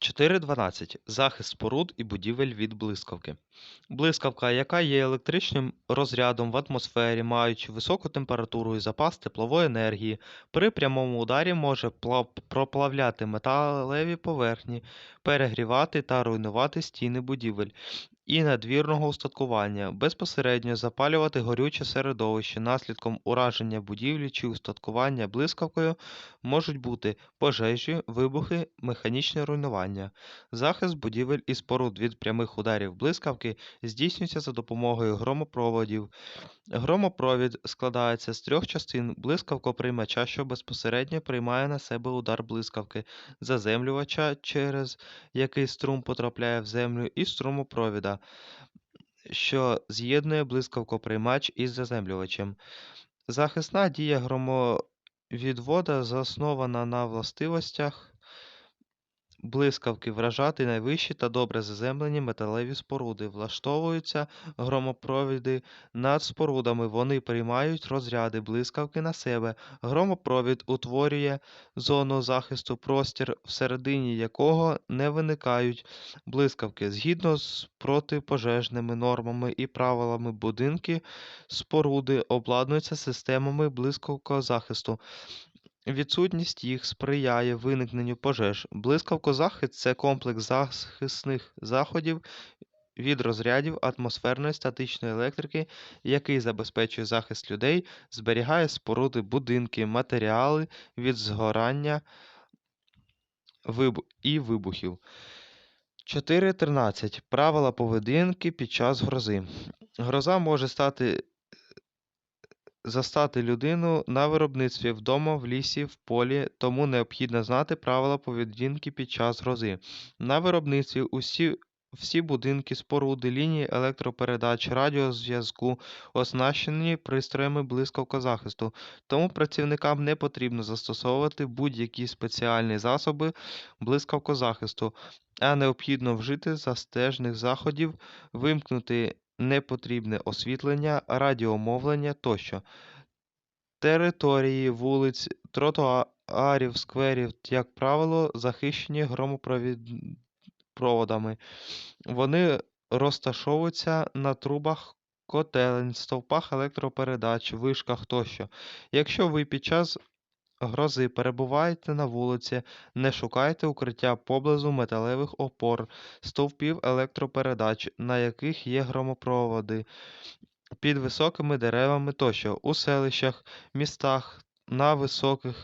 4.12. Захист споруд і будівель від блискавки. Блискавка, яка є електричним розрядом в атмосфері, маючи високу температуру і запас теплової енергії, при прямому ударі може проплавляти металеві поверхні, перегрівати та руйнувати стіни будівель і надвірного устаткування, безпосередньо запалювати горюче середовище. Наслідком ураження будівлі чи устаткування блискавкою можуть бути пожежі, вибухи, механічне руйнування. Захист будівель і споруд від прямих ударів блискавки здійснюється за допомогою громопроводів. Громопровід складається з трьох частин блискавкоприймача, що безпосередньо приймає на себе удар блискавки, заземлювача, через який струм потрапляє в землю, і струмопровіда, що з'єднує блискавкоприймач із заземлювачем. Захисна дія громовідвода заснована на властивостях блискавки вражати найвищі та добре заземлені металеві споруди. Влаштовуються громопровіди над спорудами. Вони приймають розряди блискавки на себе. Громопровід утворює зону захисту, простір, всередині якого не виникають блискавки. Згідно з протипожежними нормами і правилами будинки, споруди обладнуються системами блискавкозахисту. Відсутність їх сприяє виникненню пожеж. Блискавкозахист – це комплекс захисних заходів від розрядів атмосферної статичної електрики, який забезпечує захист людей, зберігає споруди, будинки, матеріали від згорання і вибухів. 4.13. Правила поведінки під час грози. Гроза може стати застати людину на виробництві, вдома, в лісі, в полі, тому необхідно знати правила поведінки під час грози. На виробництві усі, всі будинки, споруди, лінії електропередач, радіозв'язку оснащені пристроями блискавкозахисту, тому працівникам не потрібно застосовувати будь-які спеціальні засоби блискавкозахисту, а необхідно вжити застежних заходів, вимкнути непотрібне освітлення, радіомовлення тощо. Території вулиць, тротуарів, скверів, як правило, захищені громопроводами. Вони розташовуються на трубах котелень, стовпах електропередач, вишках тощо. Якщо ви під час грози перебуваєте на вулиці, не шукайте укриття поблизу металевих опор, стовпів електропередач, на яких є громопроводи, під високими деревами тощо. У селищах, містах, на високих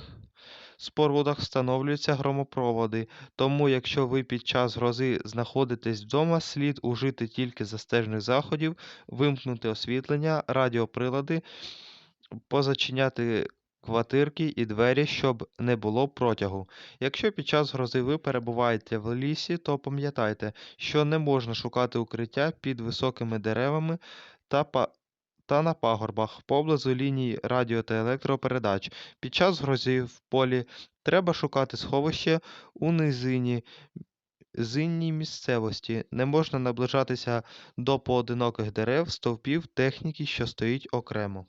спорудах встановлюються громопроводи, тому якщо ви під час грози знаходитесь вдома, слід ужити тільки застежних заходів, вимкнути освітлення, радіоприлади, позачиняти квартирки і двері, щоб не було протягу. Якщо під час грози ви перебуваєте в лісі, то пам'ятайте, що не можна шукати укриття під високими деревами та па- та на пагорбах поблизу ліній радіо та електропередач. Під час грози в полі треба шукати сховище у низині. Зинній місцевості не можна наближатися до поодиноких дерев, стовпів, техніки, що стоїть окремо.